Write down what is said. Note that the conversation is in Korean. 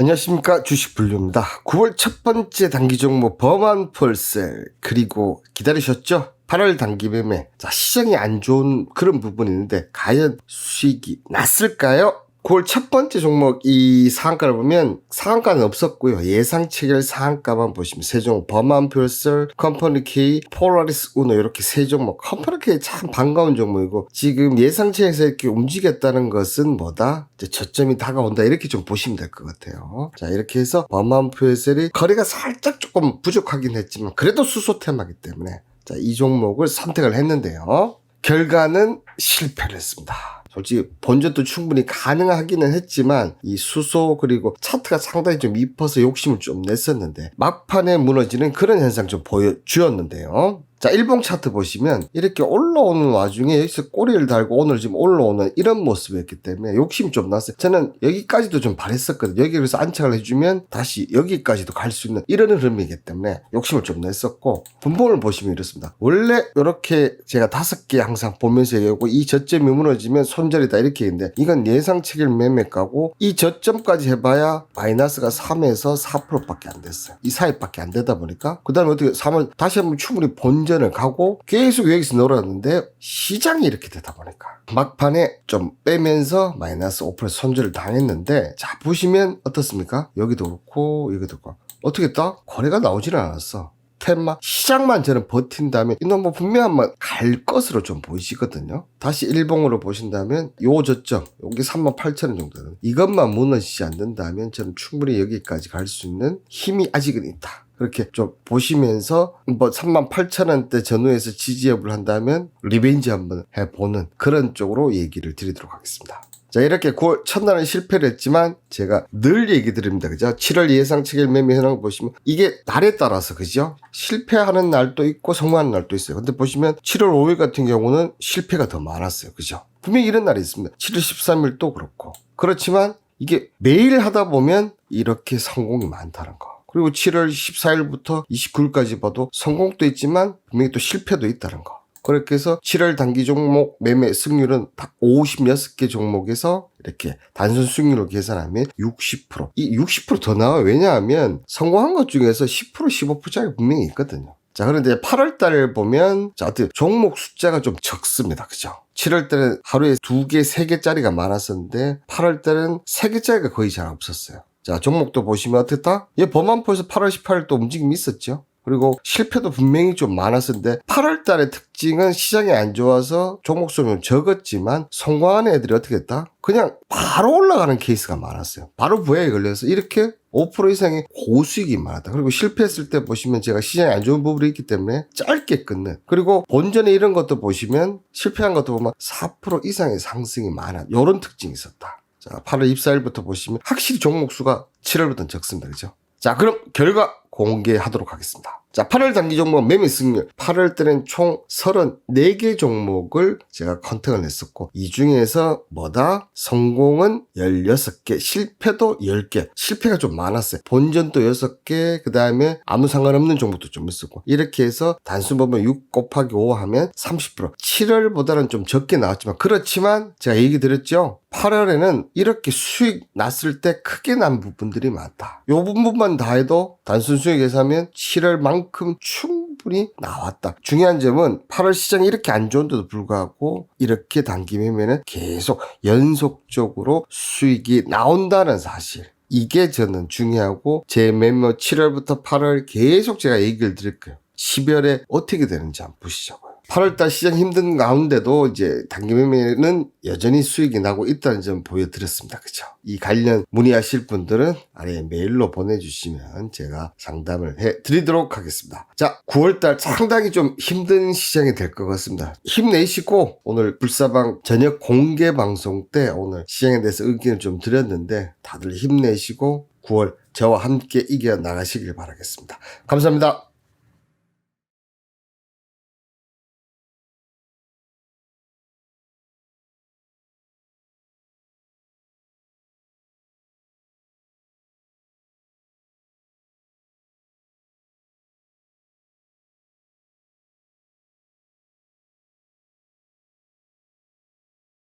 안녕하십니까 주식불류입니다. 9월 첫 번째 단기 종목 범한 펄셀 그리고 기다리셨죠? 8월 단기 매매 자 시장이 안 좋은 그런 부분이 있는데 과연 수익이 났을까요? 9월 첫 번째 종목 이 상한가를 보면 상한가는 없었고요. 예상 체결 상한가만 보시면 세 종목 범한 펄셀, 컴퍼니 K, 폴라리스 우노 이렇게 세 종목 컴퍼니 K 참 반가운 종목이고 지금 예상 체에서 이렇게 움직였다는 것은 뭐다? 이제 저점이 다가온다 이렇게 좀 보시면 될 것 같아요. 자 이렇게 해서 범한 펄셀이 거래가 살짝 조금 부족하긴 했지만 그래도 수소 테마기 때문에 자 이 종목을 선택을 했는데요. 결과는 실패를 했습니다. 솔직히 본전도 충분히 가능하기는 했지만 이 수소 그리고 차트가 상당히 좀 이뻐서 욕심을 좀 냈었는데 막판에 무너지는 그런 현상 좀 보여주었는데요. 자, 일봉 차트 보시면 이렇게 올라오는 와중에 여기서 꼬리를 달고 오늘 지금 올라오는 이런 모습이었기 때문에 욕심이 좀 났어요. 저는 여기까지도 좀 바랬었거든요. 여기 그래서 안착을 해주면 다시 여기까지도 갈 수 있는 이런 흐름이기 때문에 욕심을 좀 냈었고 분봉을 보시면 이렇습니다. 원래 이렇게 제가 다섯 개 항상 보면서 얘기하고 이 저점이 무너지면 손절이다 이렇게 했는데 이건 예상 체결 매매가고 이 저점까지 해봐야 마이너스가 3에서 4%밖에 안 됐어요. 이 사이밖에 안 되다 보니까 그 다음에 어떻게 3을 다시 한번 충분히 본 전을 가고 계속 여기서 놀았는데 시장이 이렇게 되다 보니까 막판에 좀 빼면서 마이너스 5% 손절을 당했는데 자 보시면 어떻습니까? 여기도 그렇고 여기도 그렇고 어떻게 했다? 거래가 나오지는 않았어. 테마 시장만 저는 버틴다면 이놈 뭐 분명 한번 갈 것으로 좀 보이시거든요. 다시 일봉으로 보신다면 요 저점 여기 38,000원 정도는 이것만 무너지지 않는다면 저는 충분히 여기까지 갈 수 있는 힘이 아직은 있다. 그렇게 좀 보시면서 뭐 38,000원대 전후에서 지지협을 한다면 리벤지 한번 해보는 그런 쪽으로 얘기를 드리도록 하겠습니다. 자, 이렇게 9월 첫날은 실패를 했지만 제가 늘 얘기 드립니다. 그죠? 7월 예상 체결 매매 현황 보시면 이게 날에 따라서 그죠? 실패하는 날도 있고 성공하는 날도 있어요. 근데 보시면 7월 5일 같은 경우는 실패가 더 많았어요. 그죠? 분명히 이런 날이 있습니다. 7월 13일도 그렇고. 그렇지만 이게 매일 하다 보면 이렇게 성공이 많다는 거. 그리고 7월 14일부터 29일까지 봐도 성공도 있지만 분명히 또 실패도 있다는 거. 그렇게 해서 7월 단기 종목 매매 승률은 딱 56개 종목에서 이렇게 단순 수익률로 계산하면 60%. 이 60%더 나와요. 왜냐하면 성공한 것 중에서 10% 15%짜리 분명히 있거든요. 자, 그런데 8월 달을 보면, 자, 어떻게 종목 숫자가 좀 적습니다. 그죠? 7월 달은 하루에 2개, 3개짜리가 많았었는데, 8월 달은 3개짜리가 거의 잘 없었어요. 자, 종목도 보시면 어떻다? 얘 범한포에서 8월 18일 또 움직임이 있었죠? 그리고 실패도 분명히 좀 많았었는데 8월 달의 특징은 시장이 안 좋아서 종목 수는 적었지만 성공한 애들이 어떻게 했다? 그냥 바로 올라가는 케이스가 많았어요. 바로 부하에 걸려서 이렇게 5% 이상의 고수익이 많았다. 그리고 실패했을 때 보시면 제가 시장이 안 좋은 부분이 있기 때문에 짧게 끊는. 그리고 본전에 이런 것도 보시면 실패한 것도 보면 4% 이상의 상승이 많아. 이런 특징이 있었다. 자, 8월 24일부터 보시면 확실히 종목 수가 7월부터는 적습니다. 그죠? 자, 그럼 결과 공개하도록 하겠습니다. 자, 8월 단기 종목 매매 승률. 8월 때는 총 34개 종목을 제가 컨택을 했었고, 이 중에서 뭐다? 성공은 16개, 실패도 10개. 실패가 좀 많았어요. 본전도 6개, 그 다음에 아무 상관없는 종목도 좀 있었고, 이렇게 해서 단순 보면 6 곱하기 5 하면 30%. 7월보다는 좀 적게 나왔지만, 그렇지만 제가 얘기 드렸죠? 8월에는 이렇게 수익 났을 때 크게 난 부분들이 많다. 요 부분만 다 해도 단순 수익에서 하면 7월 만큼 충분히 나왔다. 중요한 점은 8월 시장이 이렇게 안 좋은데도 불구하고 이렇게 매매는 계속 연속적으로 수익이 나온다는 사실. 이게 저는 중요하고 제 매매 7월부터 8월 계속 제가 얘기를 드릴 거예요. 10월에 어떻게 되는지 한번 보시자고요. 8월달 시장 힘든 가운데도 이제 단기 매매는 여전히 수익이 나고 있다는 점 보여드렸습니다. 그죠? 이 관련 문의하실 분들은 아래 메일로 보내주시면 제가 상담을 해 드리도록 하겠습니다. 자, 9월달 상당히 좀 힘든 시장이 될 것 같습니다. 힘내시고 오늘 불사방 저녁 공개 방송 때 오늘 시장에 대해서 의견을 좀 드렸는데 다들 힘내시고 9월 저와 함께 이겨 나가시길 바라겠습니다. 감사합니다.